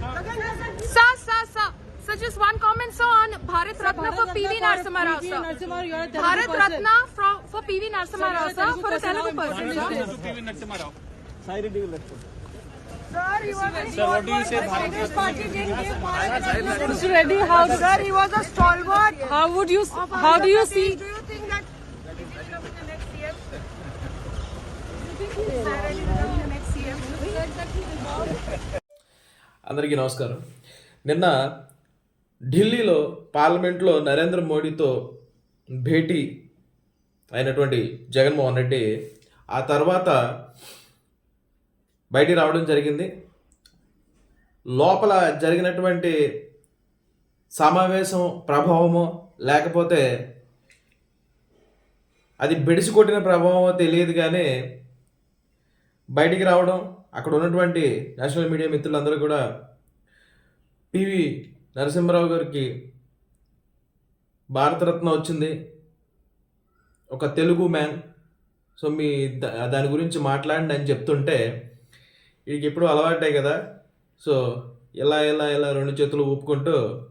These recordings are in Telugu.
Sir, sir, sir. So just one comment, sir, on Bharat sir, Ratna Bharat for P.V. Narasimha Rao, sir. Bharat Ratna for, for P.V. Narasimha Rao, sir, for a Telugu person, sir. P.V. Narasimha Rao. Sorry, do you like Sir, he was a stalwart. Congress party didn't give Bharat Ratna. Mr. Reddy, how sir, he was a stalwart. How would you, how do you see? Do you think that he will become the next CM? Do you think he will become the next CM? He said that he will అందరికీ నమస్కారం. నిన్న ఢిల్లీలో పార్లమెంట్లో నరేంద్ర మోడీతో భేటీ అయినటువంటి జగన్మోహన్ రెడ్డి ఆ తర్వాత బయటికి రావడం జరిగింది. లోపల జరిగినటువంటి సమావేశం ప్రభావమో లేకపోతే అది బెడిసి కొట్టిన ప్రభావమో తెలియదు కానీ బయటికి రావడం అక్కడ ఉన్నటువంటి నేషనల్ మీడియా మిత్రులందరూ కూడా పివి నరసింహరావు గారికి భారతరత్న వచ్చింది. ఒక తెలుగు మ్యాన్. సో మీ దాని గురించి మాట్లాడండి అని చెప్తుంటే వీడికి ఎప్పుడు అలవాటే కదా. సో ఇలా ఇలా ఇలా రెండు చేతులు ఊపుకుంటూ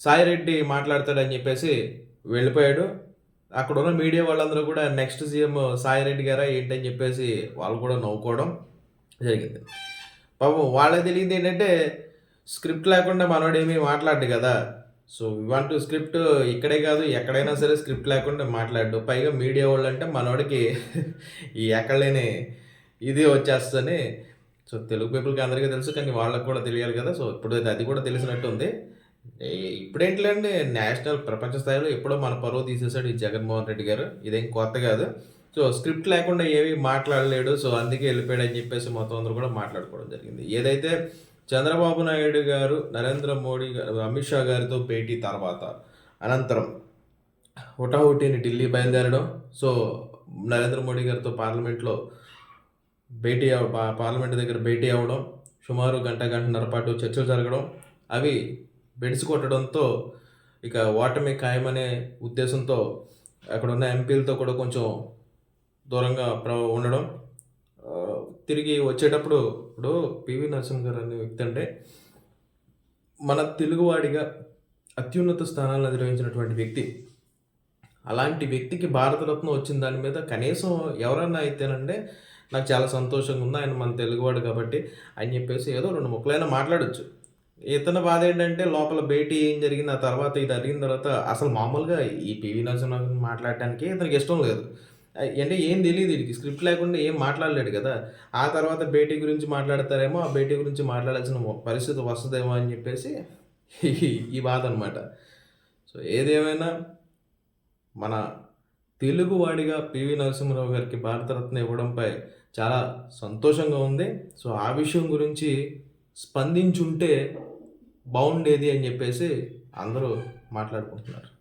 సాయిరెడ్డి మాట్లాడతాడని చెప్పేసి వెళ్ళిపోయాడు. అక్కడ ఉన్న మీడియా వాళ్ళందరూ కూడా నెక్స్ట్ సీఎం సాయిరెడ్డి గారా ఏంటని చెప్పేసి వాళ్ళు కూడా నవ్వుకోవడం జరిగింది. పాపం వాళ్ళకి తెలియదు ఏంటంటే స్క్రిప్ట్ లేకుండా మనోడేమీ మాట్లాడు కదా. సో వన్ స్క్రిప్ట్ ఇక్కడే కాదు ఎక్కడైనా సరే స్క్రిప్ట్ లేకుండా మాట్లాడు. పైగా మీడియా వాళ్ళు అంటే మనోడికి ఈ ఎక్కడలేని ఇది వచ్చేస్తుందని. సో తెలుగు పీపుల్కి అందరికీ తెలుసు కానీ వాళ్ళకి కూడా తెలియాలి కదా. సో ఇప్పుడు అది కూడా తెలిసినట్టు ఉంది ఇప్పుడేంటిలేండి నేషనల్ ప్రపంచ స్థాయిలో ఎప్పుడో మన పరువు తీసేశాడు ఈ జగన్మోహన్ రెడ్డి గారు. ఇదేం కొత్త కాదు. సో స్క్రిప్ట్ లేకుండా ఏమీ మాట్లాడలేడు. సో అందుకే వెళ్ళిపోయాడు అని చెప్పేసి మొత్తం అందరూ కూడా మాట్లాడుకోవడం జరిగింది. ఏదైతే చంద్రబాబు నాయుడు గారు నరేంద్ర మోడీ గారు అమిత్ షా గారితో భేటీ తర్వాత అనంతరం హుటాహుటిని ఢిల్లీ బయలుదేరడం సో నరేంద్ర మోడీ గారితో పార్లమెంట్లో భేటీ పార్లమెంట్ దగ్గర భేటీ అవ్వడం సుమారు గంట గంటన్నర పాటు చర్చలు జరగడం అవి బెడిసి కొట్టడంతో ఇక ఓటమి ఖాయమనే ఉద్దేశంతో అక్కడ ఉన్న ఎంపీలతో కూడా కొంచెం దూరంగా ఉండడం. తిరిగి వచ్చేటప్పుడు ఇప్పుడు పివి నరసింహ గారు అనే వ్యక్తి అంటే మన తెలుగువాడిగా అత్యున్నత స్థానాలను అధిరోహించినటువంటి వ్యక్తి. అలాంటి వ్యక్తికి భారతరత్న వచ్చిన దాని మీద కనీసం ఎవరన్నా అయితేనంటే నాకు చాలా సంతోషంగా ఉంది. ఆయన మన తెలుగువాడు కాబట్టి అని చెప్పేసి ఏదో రెండు ముక్కలైనా మాట్లాడచ్చు. ఇతను బాధ ఏంటంటే లోపల భేటీ ఏం జరిగింది ఆ తర్వాత ఇది అడిగిన తర్వాత అసలు మామూలుగా ఈ పివి నరసింహ మాట్లాడటానికి ఇతనికి ఇష్టం లేదు. అంటే ఏం తెలియదు వీడికి. స్క్రిప్ట్ లేకుండా ఏం మాట్లాడలేడు కదా. ఆ తర్వాత భేటీ గురించి మాట్లాడతారేమో ఆ భేటీ గురించి మాట్లాడాల్సిన పరిస్థితి వస్తుందేమో అని చెప్పేసి ఈ- ఈ బాధ అనమాట సో ఏదేమైనా మన తెలుగువాడిగా పివి నరసింహరావు గారికి భారతరత్న ఇవ్వడంపై చాలా సంతోషంగా ఉంది. సో ఆ విషయం గురించి స్పందించుంటే బాగుండేది అని చెప్పేసి అందరూ మాట్లాడుకుంటున్నారు.